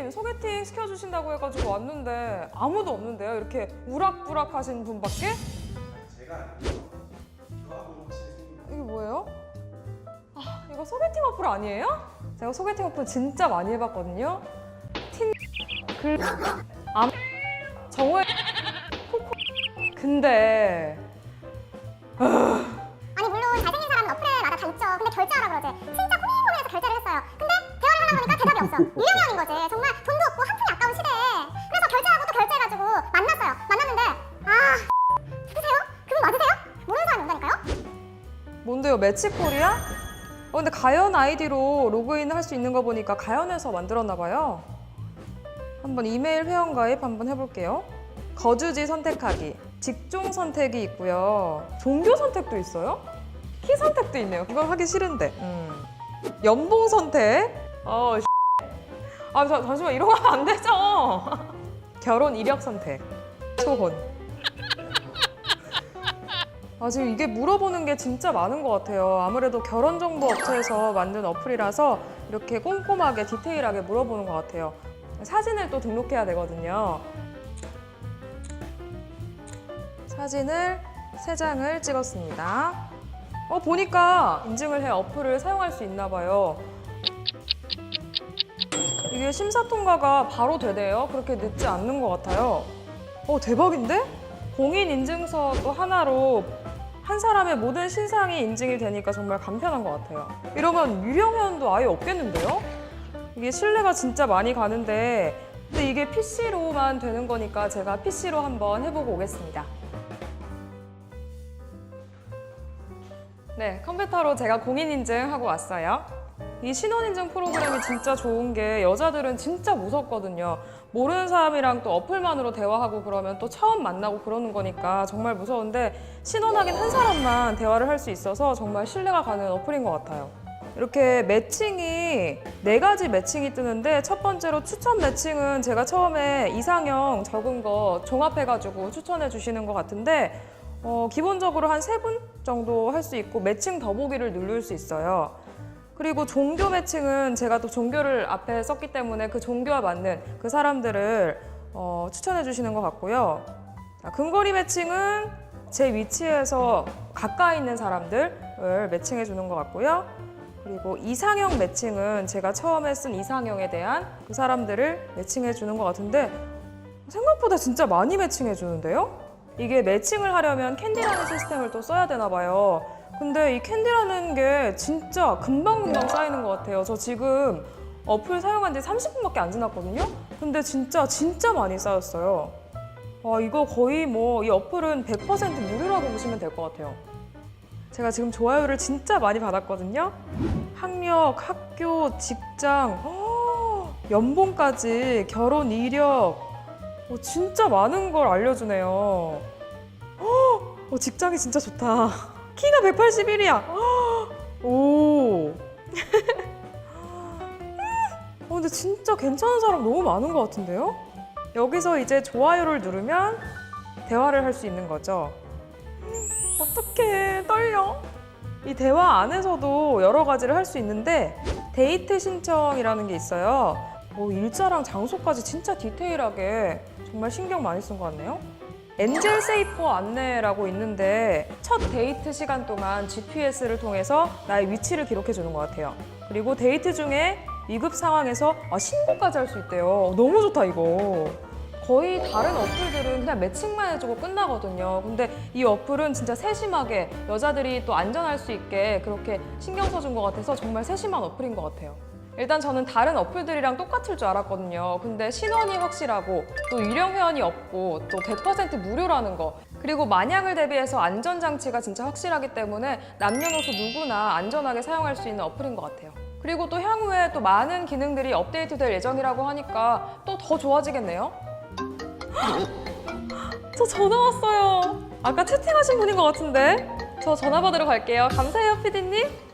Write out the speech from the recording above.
피디님 소개팅 시켜주신다고 해가지고 왔는데 아무도 없는데요? 이렇게 우락부락 하신 분밖에? 제가 하고 혹시 이게 뭐예요? 아 이거 소개팅 어플 아니에요? 제가 소개팅 어플 진짜 많이 해봤거든요. 틴, 글, 암, 정월, 코코. 근데 아니 물론 잘생긴 사람은 어플마다 다 있죠. 근데 결제하라 그러지. 진짜 고민고민해서 결제를 했어요. 근데 대화를 하다 보니까 대답이 없어. 유명해하는 거지. 정말 매치콜이야? 어, 근데 가연 아이디로 로그인 할 수 있는 거 보니까 가연에서 만들었나 봐요. 한번 이메일 회원 가입 한번 해볼게요. 거주지 선택하기, 직종 선택이 있고요. 종교 선택도 있어요? 키 선택도 있네요. 이건 하기 싫은데. 음. 연봉 선택. 어, 아, 자, 잠시만 하면 안 되죠. 결혼 이력 선택. 초혼. 아, 지금 이게 물어보는 게 진짜 많은 것 같아요. 아무래도 결혼 정보 업체에서 만든 어플이라서 이렇게 꼼꼼하게 디테일하게 물어보는 것 같아요. 사진을 또 등록해야 되거든요. 사진을 세 장을 찍었습니다. 어, 보니까 인증을 해 어플을 사용할 수 있나 봐요. 이게 심사 통과가 바로 되대요. 그렇게 늦지 않는 것 같아요. 어, 대박인데? 공인 인증서 또 하나로 한 사람의 모든 신상이 인증이 되니까 정말 간편한 것 같아요. 이러면 회원도 아예 없겠는데요? 이게 신뢰가 진짜 많이 가는데 근데 이게 PC로만 되는 거니까 제가 PC로 한번 해보고 오겠습니다. 네, 컴퓨터로 제가 공인인증하고 왔어요. 이 신원인증 프로그램이 진짜 좋은 게 여자들은 진짜 무섭거든요. 모르는 사람이랑 또 어플만으로 대화하고 그러면 또 처음 만나고 그러는 거니까 정말 무서운데 신원하긴 한 사람만 대화를 할 수 있어서 정말 신뢰가 가는 어플인 것 같아요. 이렇게 매칭이 네 가지 매칭이 뜨는데 첫 번째로 추천 매칭은 제가 처음에 이상형 적은 거 종합해가지고 추천해 주시는 것 같은데 어, 기본적으로 한 세 분 정도 할 수 있고 매칭 더보기를 누를 수 있어요. 그리고 종교 매칭은 제가 또 종교를 앞에 썼기 때문에 그 종교와 맞는 그 사람들을 어, 추천해 주시는 것 같고요. 자, 근거리 매칭은 제 위치에서 가까이 있는 사람들을 매칭해 주는 것 같고요. 그리고 이상형 매칭은 제가 처음에 쓴 이상형에 대한 그 사람들을 매칭해 주는 것 같은데 생각보다 진짜 많이 매칭해 주는데요? 이게 매칭을 하려면 캔디라는 시스템을 또 써야 되나 봐요. 근데 이 캔디라는 게 진짜 금방금방 쌓이는 것 같아요. 저 지금 어플 사용한 지 30분밖에 안 지났거든요? 근데 진짜 진짜 많이 쌓였어요. 와, 이거 거의 뭐 이 어플은 100% 무료라고 보시면 될 것 같아요. 제가 지금 좋아요를 진짜 많이 받았거든요. 학력, 학교, 직장, 허, 연봉까지, 결혼 이력, 어, 진짜 많은 걸 알려주네요. 어, 직장이 진짜 좋다. 키가 181이야. 오. 어, 근데 진짜 괜찮은 사람 너무 많은 것 같은데요? 여기서 이제 좋아요를 누르면 대화를 할 수 있는 거죠. 어떡해, 떨려. 이 대화 안에서도 여러 가지를 할 수 있는데 데이트 신청이라는 게 있어요. 뭐 일자랑 장소까지 진짜 디테일하게 정말 신경 많이 쓴 것 같네요. 엔젤 세이퍼 안내라고 있는데 첫 데이트 시간 동안 GPS를 통해서 나의 위치를 기록해 주는 것 같아요. 그리고 데이트 중에 위급 상황에서 아, 신고까지 할 수 있대요. 너무 좋다 이거. 거의 다른 어플들은 그냥 매칭만 해주고 끝나거든요. 근데 이 어플은 진짜 세심하게 여자들이 또 안전할 수 있게 그렇게 신경 써준 것 같아서 정말 세심한 어플인 것 같아요. 일단 저는 다른 어플들이랑 똑같을 줄 알았거든요. 근데 신원이 확실하고 또 유령 회원이 없고 또 100% 무료라는 거. 그리고 마냥을 대비해서 안전장치가 진짜 확실하기 때문에 남녀노소 누구나 안전하게 사용할 수 있는 어플인 것 같아요. 그리고 또 향후에 또 많은 기능들이 업데이트 될 예정이라고 하니까 또 더 좋아지겠네요. 저 전화 왔어요. 아까 채팅하신 분인 것 같은데. 저 전화 받으러 갈게요. 감사해요, 피디님.